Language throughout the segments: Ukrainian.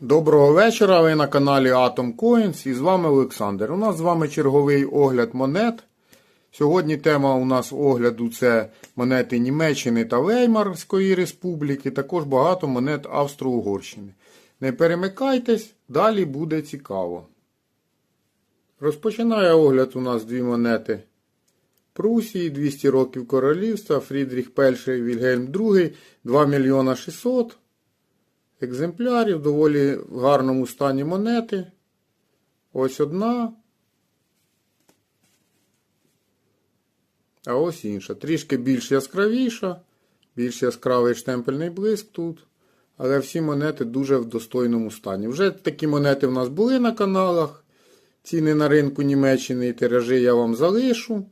Доброго вечора, ви на каналі Atom Coins і з вами Олександр. У нас з вами черговий огляд монет. Сьогодні тема у нас огляду це монети Німеччини та Веймарської республіки, також багато монет Австро-Угорщини. Не перемикайтесь, далі буде цікаво. Розпочинає огляд у нас дві монети Прусії, 200 років королівства, Фрідріх І, Вільгельм II, 2 мільйона 600 екземплярів, доволі в гарному стані монети. Ось одна. А ось інша. Трішки більш яскравіша, більш яскравий штемпельний блиск тут. Але всі монети дуже в достойному стані. Вже такі монети в нас були на каналах. Ціни на ринку Німеччини і тиражі я вам залишу.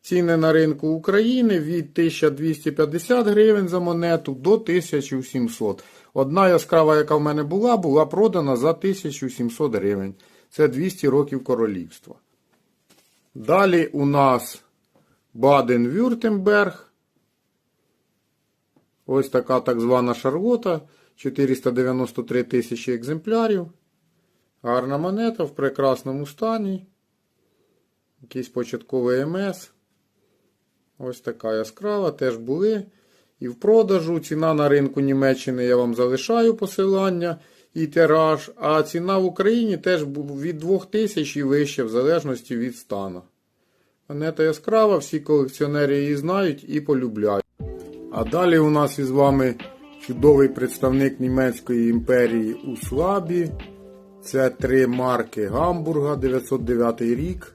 Ціни на ринку України від 1250 гривень за монету до 1700. Одна яскрава, яка в мене була, була продана за 1700 гривень. Це 200 років королівства. Далі у нас Баден-Вюртемберг. Ось така так звана шарлота. 493 тисячі екземплярів. Гарна монета в прекрасному стані. Якийсь початковий МС. Ось така яскрава, теж були. І в продажу ціна на ринку Німеччини я вам залишаю посилання і тираж. А ціна в Україні теж від 2000 і вище, в залежності від стану. Монета яскрава, всі колекціонери її знають і полюбляють. А далі у нас із вами чудовий представник Німецької імперії у Слабі. Це три марки Гамбурга 909 рік.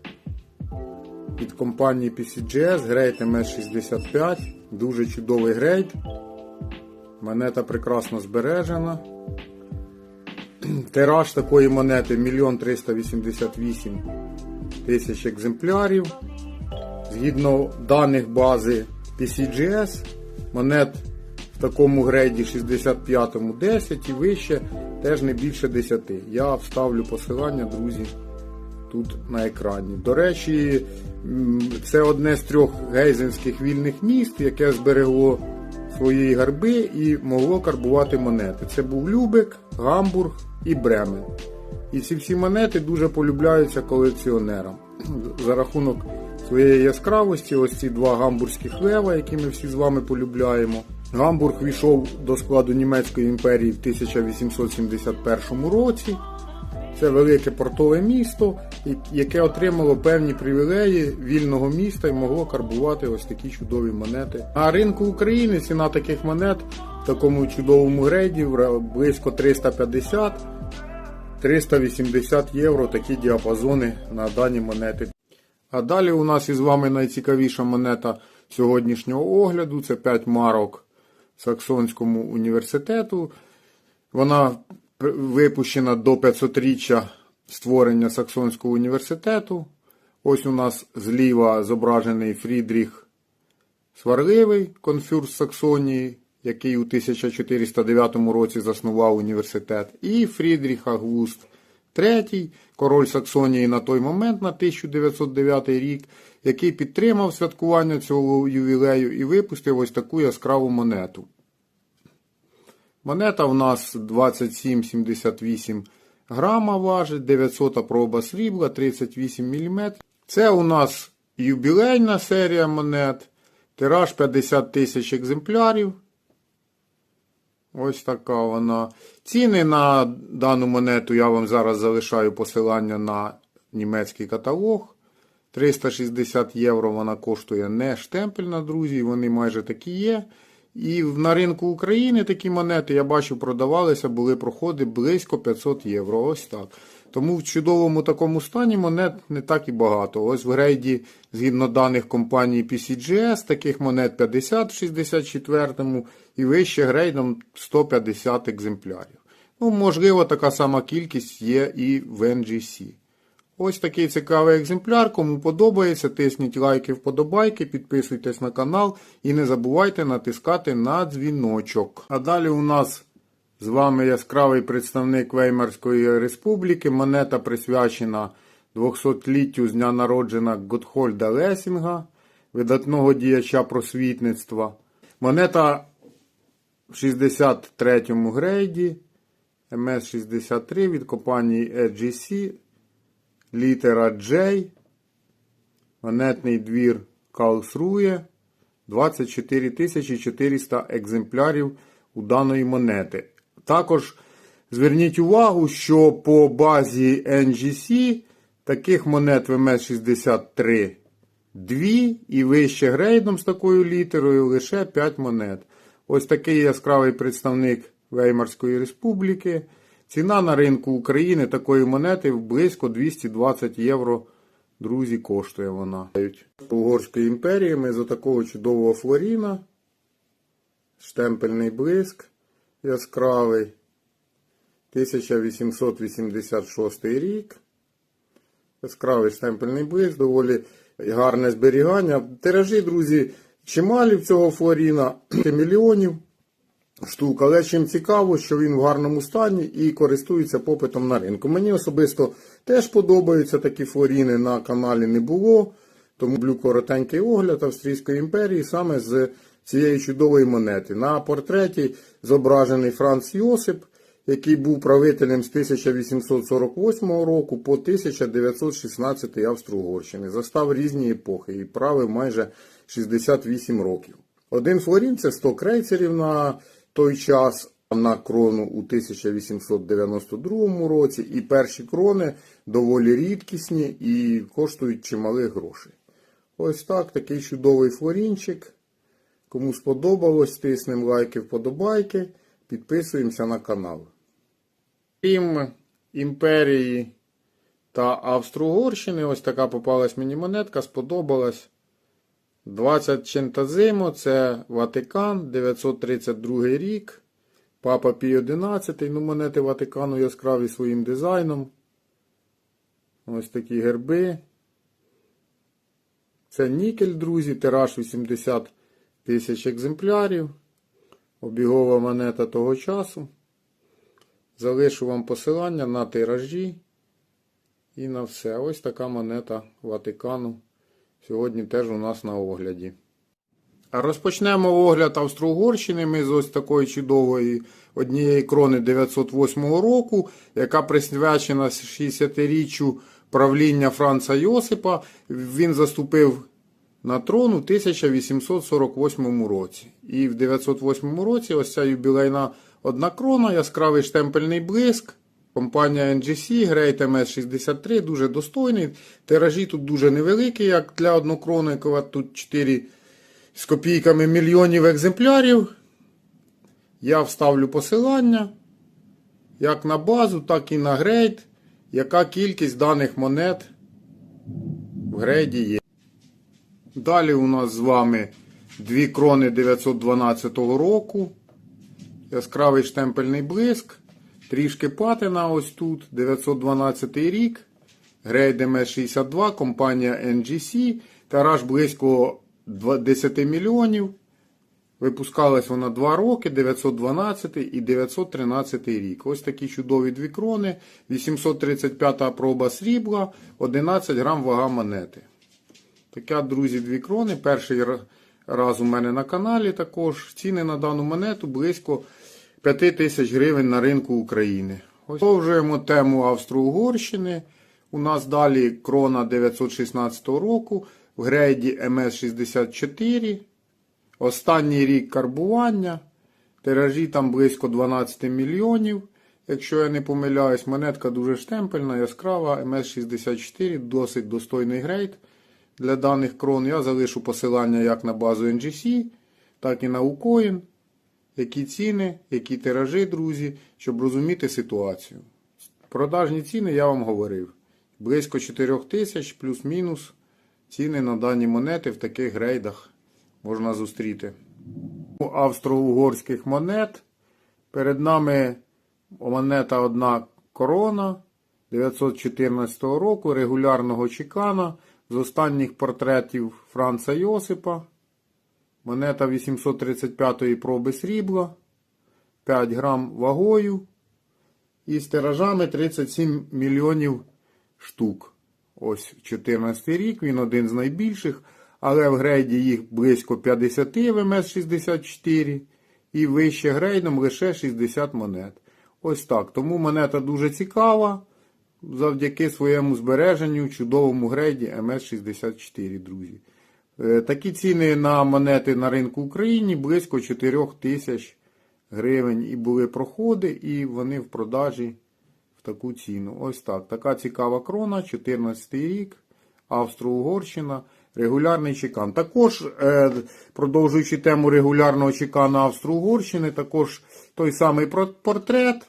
Від компанії PCGS грейд MS65. Дуже чудовий грейд. Монета прекрасно збережена. Тираж такої монети 1 388 тисяч екземплярів. Згідно даних бази PCGS, монет в такому грейді 65-му 10 і вище теж не більше 10. Я вставлю посилання, друзі, тут на екрані. До речі, це одне з трьох гейзенських вільних міст, яке зберегло свої гарби і могло карбувати монети. Це був Любек, Гамбург і Бремен. І ці всі монети дуже полюбляються колекціонерам. За рахунок своєї яскравості, ось ці два гамбурзьких лева, які ми всі з вами полюбляємо. Гамбург війшов до складу Німецької імперії в 1871 році. Це велике портове місто, яке отримало певні привілеї вільного міста і могло карбувати ось такі чудові монети. На ринку України ціна таких монет в такому чудовому грейді близько 350-380 євро такі діапазони на дані монети. А далі у нас із вами найцікавіша монета сьогоднішнього огляду. Це 5 марок Саксонському університету. Вона випущена до 500-річчя створення Саксонського університету. Ось у нас зліва зображений Фрідріх Сварливий, конфюрс Саксонії, який у 1409 році заснував університет, і Фрідріх Агуст III, король Саксонії на той момент, на 1909 рік, який підтримав святкування цього ювілею і випустив ось таку яскраву монету. Монета у нас 27,78 грама важить, 900 проба срібла, 38 мм. Це у нас юбілейна серія монет. Тираж 50 тисяч екземплярів. Ось така вона. Ціни на дану монету я вам зараз залишаю посилання на німецький каталог. 360 євро вона коштує не штемпельна, друзі, вони майже такі є. І на ринку України такі монети, я бачу, продавалися, були проходи близько 500 євро. Ось так. Тому в чудовому такому стані монет не так і багато. Ось в грейді, згідно даних компанії PCGS, таких монет 50 в 64-му і вище грейдом 150 екземплярів. Ну, можливо, така сама кількість є і в NGC. Ось такий цікавий екземпляр. Кому подобається, тисніть лайки, вподобайки, підписуйтесь на канал і не забувайте натискати на дзвіночок. А далі у нас з вами яскравий представник Веймарської республіки. Монета присвячена 200-літтю з дня народження Готхольда Лесінга, видатного діяча просвітництва. Монета в 63 му грейді. МС-63 від компанії EGC, літера J, монетний двір Каусрує, 24 400 екземплярів у даної монети. Також зверніть увагу, що по базі NGC таких монет в МС-63 дві і вище грейдом з такою літерою лише 5 монет. Ось такий яскравий представник Веймарської республіки. Ціна на ринку України такої монети близько 220 євро. Друзі, коштує вона. Угорської імперії ми за такого чудового флоріна. Штемпельний блиск яскравий. 1886 рік. Яскравий штемпельний блиск, доволі гарне зберігання. Тиражі, друзі, чималі в цього флоріна, мільйонів штук. Але чим цікаво, що він в гарному стані і користується попитом на ринку. Мені особисто теж подобаються такі флоріни на каналі не було. Тому люблю коротенький огляд Австрійської імперії саме з цієї чудової монети. На портреті зображений Франц Йосип, який був правителем з 1848 року по 1916 Австро-Угорщини. Застав різні епохи і правив майже 68 років. Один флорін це 100 крейцерів на той час. На крону у 1892 році, і перші крони доволі рідкісні і коштують чималих грошей. Ось так, такий чудовий флорінчик. Кому сподобалось, тиснемо лайки, вподобайки, підписуємося на канал. Крім імперії та Австро-Угорщини, ось така попалась мені монетка, сподобалась. 20 Чентазимо, це Ватикан, 932 рік. Папа Пій 11, ну монети Ватикану яскраві своїм дизайном. Ось такі герби. Це нікель, друзі, тираж 80 тисяч екземплярів. Обігова монета того часу. Залишу вам посилання на тиражі і на все. Ось така монета Ватикану. Сьогодні теж у нас на огляді. Розпочнемо огляд Австро-Угорщини. Ми з ось такої чудової однієї крони 908 року, яка присвячена 60-річчю правління Франца Йосипа. Він заступив на трон у 1848 році. І в 908 році ось ця юбілейна одна крона, яскравий штемпельний блиск. Компанія NGC, Great MS63, дуже достойний. Тиражі тут дуже невеликі, як для однокронникова. Тут 4 з копійками мільйонів екземплярів. Я вставлю посилання як на базу, так і на грейд. Яка кількість даних монет в грейді є. Далі у нас з вами дві крони 912 року. Яскравий штемпельний блиск. Трішки патина ось тут. 912 рік. Грейд МС62, компанія NGC. Тираж близько 10 мільйонів. Випускалась вона 2 роки, 912 і 913 рік. Ось такі чудові дві крони. 835 проба срібла, 11 грам вага монети. Така, друзі, дві крони. Перший раз у мене на каналі також. Ціни на дану монету близько 5 тисяч гривень на ринку України. Продовжуємо тему Австро-Угорщини. У нас далі крона 916 року в грейді МС64. Останній рік карбування. Тиражі там близько 12 мільйонів. Якщо я не помиляюсь, монетка дуже штемпельна, яскрава. МС64, досить достойний грейд для даних крон. Я залишу посилання як на базу NGC, так і на Ucoin. Які ціни, які тиражі, друзі, щоб розуміти ситуацію. Продажні ціни я вам говорив. Близько 4 тисяч плюс-мінус ціни на дані монети в таких грейдах можна зустріти. У австро-угорських монет. Перед нами монета одна корона 914 року регулярного чекана з останніх портретів Франца Йосипа. Монета 835-ї проби срібла. 5 грам вагою. І з тиражами 37 мільйонів штук. Ось 14 рік, він один з найбільших. Але в грейді їх близько 50 в МС-64. І вище грейдом лише 60 монет. Ось так. Тому монета дуже цікава завдяки своєму збереженню чудовому грейді МС-64, друзі. Е, Такі ціни на монети на ринку України близько 4 тисяч гривень. І були проходи, і вони в продажі в таку ціну. Ось так. Така цікава крона, 14 рік, Австро-Угорщина, регулярний чекан. Також, е, продовжуючи тему регулярного чекана Австро-Угорщини, також той самий портрет,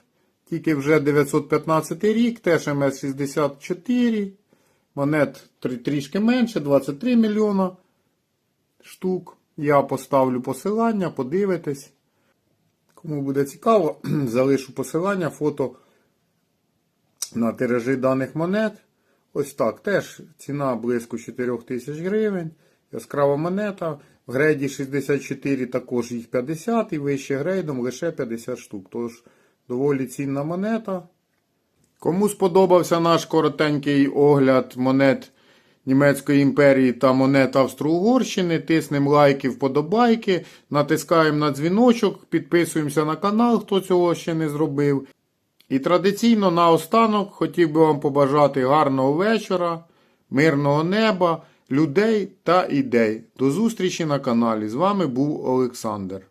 тільки вже 915 рік, теж МС-64, монет трішки менше, 23 мільйона штук. Я поставлю посилання, подивитесь. Кому буде цікаво, залишу посилання, фото на тиражі даних монет. Ось так. Теж ціна близько 4 тисяч гривень. Яскрава монета. В грейді 64 також їх 50 і вище грейдом лише 50 штук. Тож доволі цінна монета. Кому сподобався наш коротенький огляд монет Німецької імперії та монет Австро-Угорщини, тиснемо лайки, вподобайки, натискаємо на дзвіночок, підписуємося на канал, хто цього ще не зробив. І традиційно наостанок хотів би вам побажати гарного вечора, мирного неба, людей та ідей. До зустрічі на каналі. З вами був Олександр.